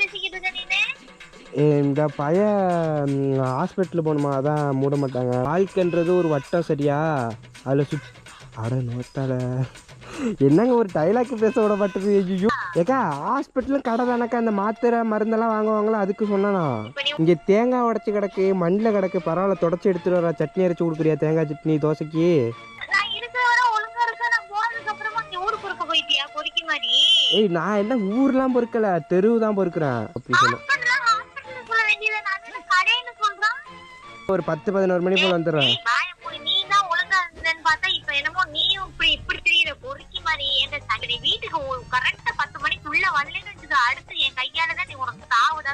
பேசிக்கிட்டு இருக்க நீனு? ஏ, இந்த பையன் ஹாஸ்பிட்டல் போகணுமா? அதான் மூட மாட்டாங்க வாழ்க்கைன்றது ஒரு வட்டம் சரியா? அதில் சுத் அட நோத்தால என்னங்க ஒரு டைலாக் பேச விட மாட்டேது ஐயோ ஏக்கா ஹாஸ்பிட்டலும் கடை தானக்கா? அந்த மாத்திரை மருந்தெல்லாம் வாங்குவாங்களோ? அதுக்கு சொன்னா இங்கே தேங்காய் உடச்சி கிடக்கு மண்ணில் கிடக்கு பரவாயில்ல தொடச்சி எடுத்துட்டு வரா. சட்னி அரைச்சி கொடுக்குறியா? தேங்காய் சட்னி தோசைக்கு நான் இருக்கிற வரை ஒழுங்கா இருக்க நான் போனதுக்கு அப்புறமா நீ ஊருக்கு பொறுக்க போயிட்டியா பொறுக்கி மாதிரி ஏய் நான் என்ன ஊர்லாம் பொறுக்கல தெருவு தான் பொறுக்கிறேன் அப்படி ஒரு பத்து பதினோரு மணி போல் வந்துடுறேன். ஏய், வாயை மூடி, நீ தான் ஒழுங்கா இருந்தேன்னு பார்த்தா இப்ப என்னமோ நீயும் இப்படி இப்படி தெரியுற பொறுக்கி மாதிரி என்ற சகடி வீட்டுக்கு கரெக்டா பத்து மணிக்குள்ள வரலன்னு வச்சுக்க. அடுத்து என் கையால தான் நீ உனக்கு சாவுதா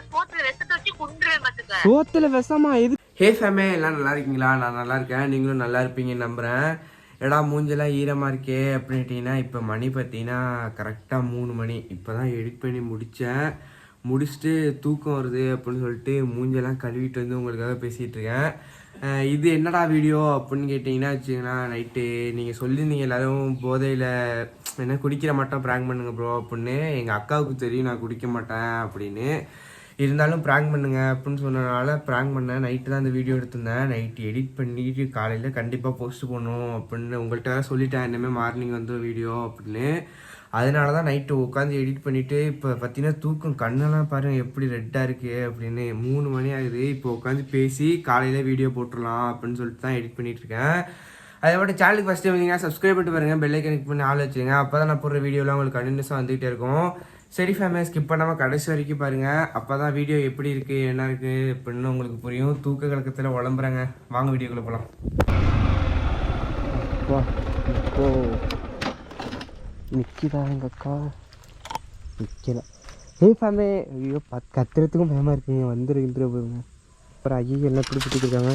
சோத்துல விஷமா? இது ஹே ஃபேமே எல்லாம் நல்லா இருக்கீங்களா? நான் நல்லா இருக்கேன். நீங்களும் நல்லா இருப்பீங்கன்னு நம்புகிறேன் எடா மூஞ்செல்லாம் ஈரமாக இருக்கே அப்படின்ட்டிங்கன்னா இப்போ மணி பார்த்தீங்கன்னா கரெக்டாக மூணு மணி. இப்போ தான் எடிட் பண்ணி முடித்தேன் முடிச்சுட்டு தூக்கம் வருது அப்படின்னு சொல்லிட்டு மூஞ்செல்லாம் கழுவிட்டு வந்து உங்களுக்காக பேசிகிட்டு இருக்கேன். இது என்னடா வீடியோ அப்படின்னு கேட்டிங்கன்னா வச்சுங்கன்னா நைட்டு நீங்கள் சொல்லியிருந்தீங்க எல்லோரும் போதையில் என்ன குடிக்கிற மாட்டோம் ப்ராங்க் பண்ணுங்க ப்ரோ அப்படின்னு. எங்கள் அக்காவுக்கு தெரியும் நான் குடிக்க மாட்டேன் அப்படின்னு. இருந்தாலும் ப்ராங்க் பண்ணுங்க அப்படின்னு சொன்னனால ப்ராங்க் பண்ணேன். நைட்டு தான் இந்த வீடியோ எடுத்திருந்தேன். நைட்டு எடிட் பண்ணிட்டு காலையில் கண்டிப்பாக போஸ்ட் பண்ணணும் அப்படின்னு உங்கள்கிட்ட வேற சொல்லிட்டேன். இனிமேல் மார்னிங் வந்து வீடியோ அப்படின்னு. அதனால தான் நைட்டு உட்காந்து எடிட் பண்ணிவிட்டு இப்போ பார்த்தீங்கன்னா தூக்கம் கண்ணெல்லாம் பாருங்கள் எப்படி ரெட்டாக இருக்குது அப்படின்னு. மூணு மணி ஆகுது. இப்போ உட்காந்து பேசி காலையில் வீடியோ போட்டுடலாம் அப்படின்னு சொல்லிட்டு தான் எடிட் பண்ணிகிட்ருக்கேன் இருக்கேன். அதை சேனலுக்கு ஃபஸ்ட்டு வந்தீங்கன்னா சப்ஸ்கிரைப் பண்ணிட்டு பாருங்க. பெல் ஐக்கனுக்கு பண்ணி ஆள் வச்சுருங்க. அப்போ தான் நான் போடுற வீடியோலாம் உங்களுக்கு கண்டினியூஸாக வந்துகிட்டே இருக்கும். சரி ஃபேமே ஸ்கிப் பண்ணாமல் கடைசி வரைக்கும் பாருங்கள் அப்போ தான் வீடியோ எப்படி இருக்குது என்ன இருக்குது அப்படின்னு உங்களுக்கு புரியும். தூக்க கலக்கத்தில் உழம்புறாங்க வாங்க வீடியோக்குள்ளே போகலாம் நிற்கிதா எங்கள் அக்கா? நிற்கல ஏய் ஃபேமே ஐயோ பத் கத்துறதுக்கும் பயமாக இருக்குங்க வந்துருக்கின்ற போயிருங்க. அப்புறம் ஐயோ என்ன பிடிச்சிட்டு இருக்காங்க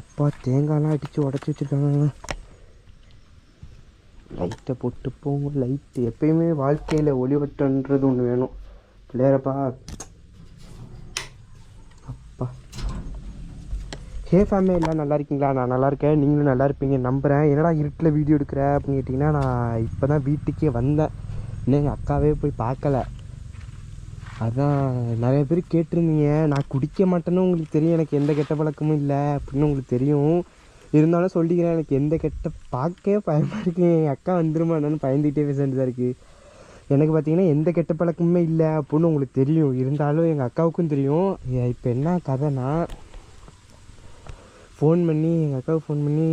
அப்பா தேங்காய்லாம் அடித்து உடச்சி வச்சுருக்காங்க. லைட்டை போட்டு போங்க லைட்டு எப்பயுமே வாழ்க்கையில் ஒளிவட்டன்றது ஒன்று வேணும். பிள்ளையாரப்பா அப்பா. ஹே ஃபேமிலி எல்லாம் நல்லா இருக்கீங்களா? நான் நல்லா இருக்கேன். நீங்களும் நல்லா இருப்பீங்க நம்புகிறேன் என்னடா இருட்டில் வீடியோ எடுக்கிற அப்படின்னு கேட்டிங்கன்னா நான் இப்போ தான் வீட்டுக்கே வந்தேன். இன்னும் எங்கள் அக்காவே போய் பார்க்கல. அதான் நிறைய பேர் கேட்டிருந்தீங்க. நான் குடிக்க மாட்டேன்னு உங்களுக்கு தெரியும். எனக்கு எந்த கெட்ட பழக்கமும் இல்லை அப்படின்னு உங்களுக்கு தெரியும். இருந்தாலும் சொல்லிக்கிறேன் எனக்கு எந்த கெட்ட பார்க்கவே பயமாக இருக்குது எங்கள் அக்கா வந்துருமா என்னன்னு பயந்துக்கிட்டே பேச வேண்டியதாக இருக்குது எனக்கு பார்த்தீங்கன்னா எந்த கெட்ட பழக்கமுமே இல்லை அப்படின்னு உங்களுக்கு தெரியும். இருந்தாலும் எங்கள் அக்காவுக்கும் தெரியும். இப்போ என்ன கதைனா ஃபோன் பண்ணி எங்கள் அக்காவுக்கு ஃபோன் பண்ணி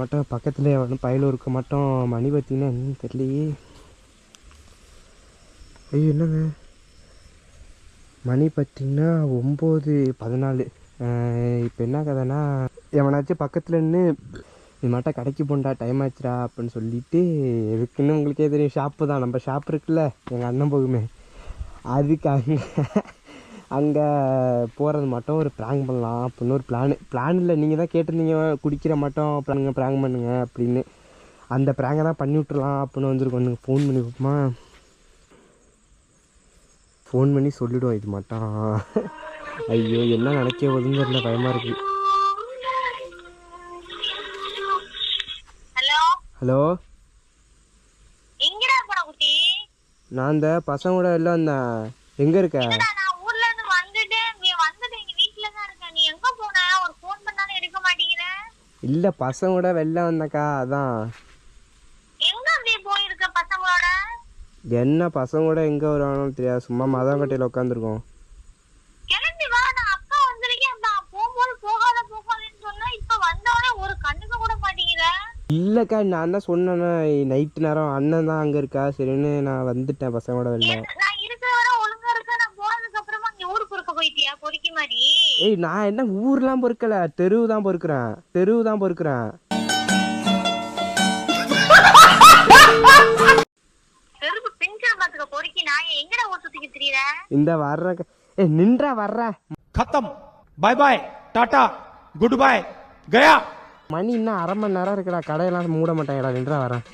மட்டும் பக்கத்தில் ஒன்றும் பயிலும் இருக்க மாட்டோம் மணி பார்த்தீங்கன்னா என்னன்னு தெரியலையே. ஐயோ என்னங்க? மணி பார்த்தீங்கன்னா ஒம்பது பதினாலு. இப்போ என்ன கதைனா எவனாச்சும் பக்கத்தில் நின்று இது மாட்டா கடைக்கு போண்டா டைம் ஆச்சுடா அப்படின்னு சொல்லிட்டு எதுக்குன்னு உங்களுக்கே தெரியும் ஷாப்பு தான். நம்ம ஷாப் இருக்குல்ல எங்கள் அண்ணன் போகுமே. அதுக்கு அங்கே அங்கே போகிறது மட்டும் ஒரு ப்ராங்க் பண்ணலாம் அப்படின்னு ஒரு பிளான் பிளான் இல்லை நீங்கள் தான் கேட்டிருந்தீங்க குடிக்கிற மட்டும் பண்ணுங்க ப்ராங்க் பண்ணுங்க அப்படின்னு. அந்த ப்ராங்கை தான் பண்ணி விட்டுலாம் அப்படின்னு வந்துருக்கோம். ஃபோன் பண்ணி பார்ப்போமா ஃபோன் பண்ணி சொல்லிவிடுவோம் இது மட்டும் ஐயோ என்ன நினைக்க ஒதுங்கல பயமாக இருக்குது ஹலோ? எங்கடா போன குட்டி? நான் இந்த பசங்களோட எல்லாம் வந்தேன் எங்கே இருக்க? நான் ஊர்ல இருந்து வந்துட்டேன் நீ வந்துட்டு எங்க வீட்டுல தான் இருக்கேன் நீ எங்க போன? ஒரு ஃபோன் பண்ணாலும் எடுக்க மாட்டேங்கிற. இல்லை பசங்களோட வெளில வந்தக்கா அதான். எங்க அப்படியே போயிருக்க பசங்களோட? என்ன பசங்களோட எங்கே வருவானு தெரியாது. சும்மா மதங்கட்டையில் உட்காந்துருக்கோம் கிளம்பி வா நான் அக்கா வந்திருக்கேன் நான் போகும்போது போகாத போகாதன்னு சொன்னா இப்ப வந்தவனே ஒரு கண்ணுக்கு கூட மாட்டேங்கிற இல்லைக்கா நான் தான் சொன்னேன்னா நைட்டு நேரம் அண்ணன் தான் அங்கே இருக்கா? சரின்னு நான் வந்துட்டேன் பசங்களோட வெளில. ஏய் நான் என்ன ஊர்லாம் பொறுக்கல. தெருவு தான் பொறுக்கிறேன். தெருவு தான் பொறுக்கிறேன். இந்த வர்ற ஏய் நின்றா வர்ற. கத்தம். Bye bye tata good bye Gaya மணி இன்னும் அரை மணி நேரம் இருக்குடா. கடையெல்லாம் மூட மாட்டேங்கடா. நின்றா வரேன்.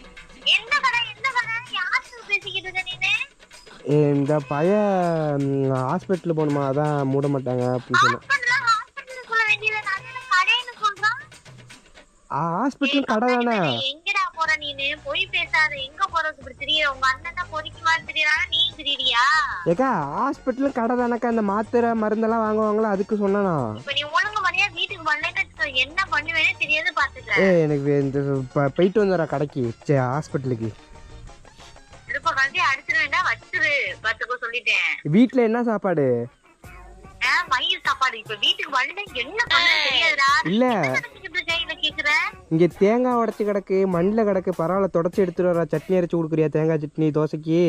இந்த பையன் ஹாஸ்பிட்டல் போகணுமா? அதான் மூட மாட்டாங்க அப்படின்னு சொன்னேன். ஹாஸ்பிட்டல் ஹாஸ்பிட்டல் ஹாஸ்பிட்டல் கடை தானே? எங்கடா போற நீனு? பொய் பேசாத. எங்க போறதுக்கு இப்படி தெரியற? உங்க அண்ணன் தான் பொறிக்கு மாதிரி தெரியறானா? நீ தெரியறியா? ஏக்கா ஹாஸ்பிட்டலும் கடை தானக்கா? இந்த மாத்திரை மருந்தெல்லாம் வாங்குவாங்களா? அதுக்கு சொன்னேனா. இப்ப நீ ஒழுங்கு மரியா வீட்டுக்கு வரலன்னு என்ன பண்ணுவேனே தெரியாது பாத்துக்க எனக்கு இந்த போயிட்டு வந்துடுறேன் கடைக்கு சரி ஹாஸ்பிட்டலுக்கு. இருப்ப கண்டி அடிச்சிட வேண்டாம் வச்சிரு பாத்துக்கோ சொல்லிட்டேன். வீட்டில் என்ன சாப்பாடு? ஆ, மயில் சாப்பாடு. இப்ப வீட்டுக்கு வரல என்ன பண்ண தெரியாதுடா. இல்ல. இங்கே தேங்காய் உடச்சி கிடக்கு மண்ணில் கிடக்கு பரவாயில்ல தொடச்சி எடுத்துட்டு வரா சட்னி அரைச்சி கொடுக்குறியா தேங்காய் சட்னி தோசைக்கு?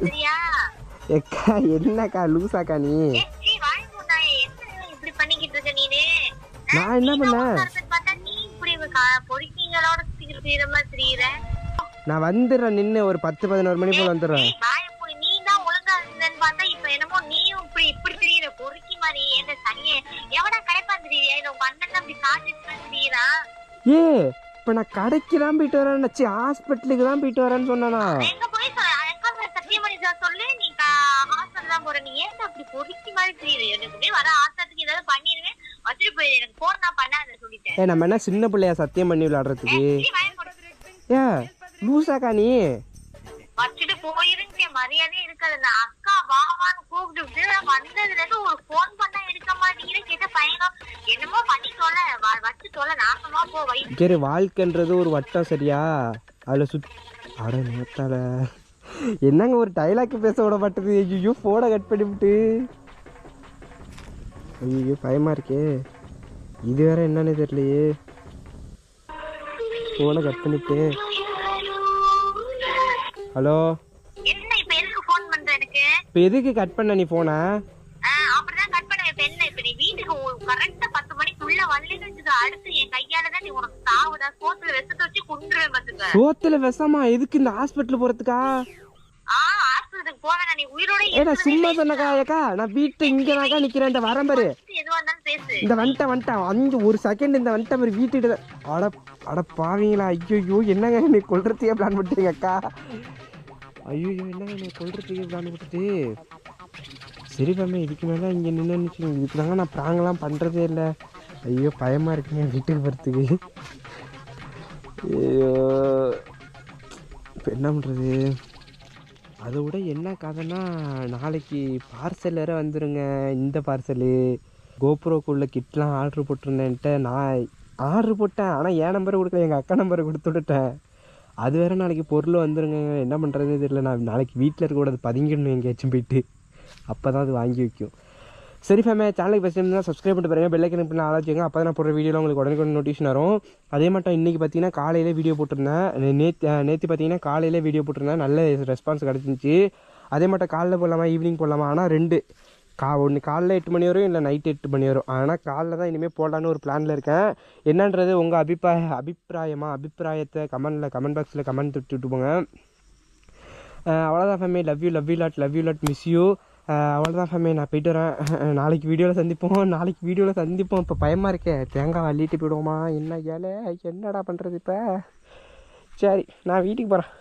சரியா ஏக்கா என்னக்கா லூசாக்கா நீ இப்படி பண்ணிக்கிட்டு இருக்க நீனு? நான் என்ன பண்ணேன்? நீ இப்படி பொறுக்கிங்களோட திரியிற மாதிரி திரியிற. நான் வந்துடுறேன் நின்று ஒரு பத்து பதினோரு மணி போல் வந்துடுறேன். நீ தான் ஒழுங்கா இருந்தேன்னு பார்த்தா இப்ப என்னமோ நீயும் இப்படி இப்படி திரியிற, பொறுக்கி மாதிரி. என்ன சனியே? எவனா களைப்பான் திரியிறியா? இல்ல உங்க அண்ணன் காட்டிட்டு திரியிறான்? ஏ இப்போ நான் கடைக்கு தான் போயிட்டு வரேன் ஹாஸ்பிட்டலுக்கு தான் போயிட்டு வரேன்னு சொன்னேனா எனக்கு வர ஆத்திரத்துக்கு ஏதாவது பண்ணிடுவேன். வச்சுட்டு போயிரு. எனக்கு phone தான் பண்ணாத சொல்லிட்டேன். நம்ம என்ன சின்ன பிள்ளையா சத்தியம் பண்ணி விளையாடுறதுக்கு. ஏ லூசாக்கா நீ வச்சுட்டு போயிருங்க மரியாதையே இருக்காது நான் அக்கா வாவான்னு கூப்பிட்டு வந்ததுல இருந்து ஒரு போன் பண்ணா எடுக்க மாட்டேங்கிற கேட்ட பையனும் என்னமோ பண்ணி தொலை வச்சு தொலை நாசமா போ வை கேரு வாழ்க்கைன்றது ஒரு வட்டம் சரியா அதில் சுத் அட நேத்தால என்னங்க ஒரு டைலாக் பேச விட மாட்டேது ஐயோ ஃபோனை கட் பண்ணிவிட்டு ஐயோ பயமா இருக்கே. இது வேற என்னன்னு தெரியலையே. ஃபோனை கட் பண்ணிவிட்டு ஹலோ என்ன இப்ப எதுக்கு போன் கட் பண்ண நீ ஃபோனை சோத்துல விஷமா? எதுக்கு இந்த ஹாஸ்பிட்டல் போகிறதுக்கா ஏடா சும்மா waste சொன்னக்கா ஏக்கா நான் வீட்டு இங்கே தாக்கா நிற்கிறேன் இந்த வரேன் பாரு எதுவா இருந்தாலும் பேசு. இந்த வந்துட்டேன் வந்துட்டேன். அஞ்சு ஒரு செகண்ட் இந்த வந்துட்டேன் பாரு வீட்டுக்கிட்ட. அட அட பாவீங்களா ஐயோ என்னங்க என்னை கொல்றதுக்கே பிளான் பண்ணிட்டீங்க அக்கா? ஐயோ என்னங்க என்னை கொல்றதுக்கே பிளான் பண்ணிட்டு சரி பாமே இதுக்கு மேலே இங்கே நின்று இதுக்கு தாங்க நான் ப்ராங்கெல்லாம் பண்ணுறதே இல்லை. ஐயோ பயமாக இருக்குங்க வீட்டுக்கு போகிறதுக்கு ஐயோ இப்போ என்ன பண்ணுறது அதை விட என்ன கதைன்னா நாளைக்கு பார்சல் வேறு வந்துடுங்க இந்த பார்சலு கோப்ரோக்குள்ள கிட்லாம் ஆர்டர் போட்டிருந்தேன்ட்டு நான் ஆர்டர் போட்டேன். ஆனால் என் நம்பரை கொடுக்கல. எங்கள் அக்கா நம்பரை கொடுத்து விட்டுட்டேன். அது வேறு நாளைக்கு பொருள் வந்துடுங்க என்ன பண்ணுறதுன்னு தெரியல. நான் நாளைக்கு வீட்டில் இருக்கக்கூடாது. பதுங்கிடணும் எங்கேயாச்சும் போயிட்டு. அப்போ தான் அது வாங்கி வைக்கும். சரி ஃபேமே சேனலுக்கு ஃபஸ்ட் டைம் தான் சப்ஸ்கிரைப் பண்ணிட்டு பாருங்க. பெல்லைக்கன் பண்ணி ஆளாச்சுங்க அப்போ தான் நான் போடுற வீடியோவில் உங்களுக்கு உடனே நோட்டிஃபிகேஷன் வரும். அதே மட்டும் இன்றைக்கி பார்த்தீங்கன்னா காலையிலே வீடியோ போட்டிருந்தேன். நேற்று நேற்று பார்த்தீங்கன்னா காலையிலே வீடியோ போட்டிருந்தேன். நல்ல ரெஸ்பான்ஸ் கிடச்சிருந்துச்சி. அதே மட்டும் காலைல போடலாமா ஈவினிங் போடலாமா? ஆனால் ரெண்டு. கா ஒன்று காலைல எட்டு மணி வரும் இல்லை நைட்டு எட்டு மணி வரும் ஆனால் காலைல தான் இனிமேல் போடலான்னு ஒரு பிளானில் இருக்கேன். என்னன்றது உங்கள் அபிப்பிராய அபிப்பிராயமாக அபிப்பிராயத்தை கமெண்டில் கமெண்ட் பாக்ஸில் கமெண்ட் விட்டுட்டு போங்க. அவ்வளோதான் ஃபேமே love you love you lot love you lot miss you அவ்வளோதான் ஃபேமே நான் போயிட்டு வரேன். நாளைக்கு வீடியோவில் சந்திப்போம். நாளைக்கு வீடியோவில் சந்திப்போம். இப்போ பயமாக இருக்கே. தேங்காய் அள்ளிட்டு போயிடுவோமா? என்ன ஏழை? என்னடா பண்ணுறது இப்போ? சரி நான் வீட்டுக்கு போகிறேன்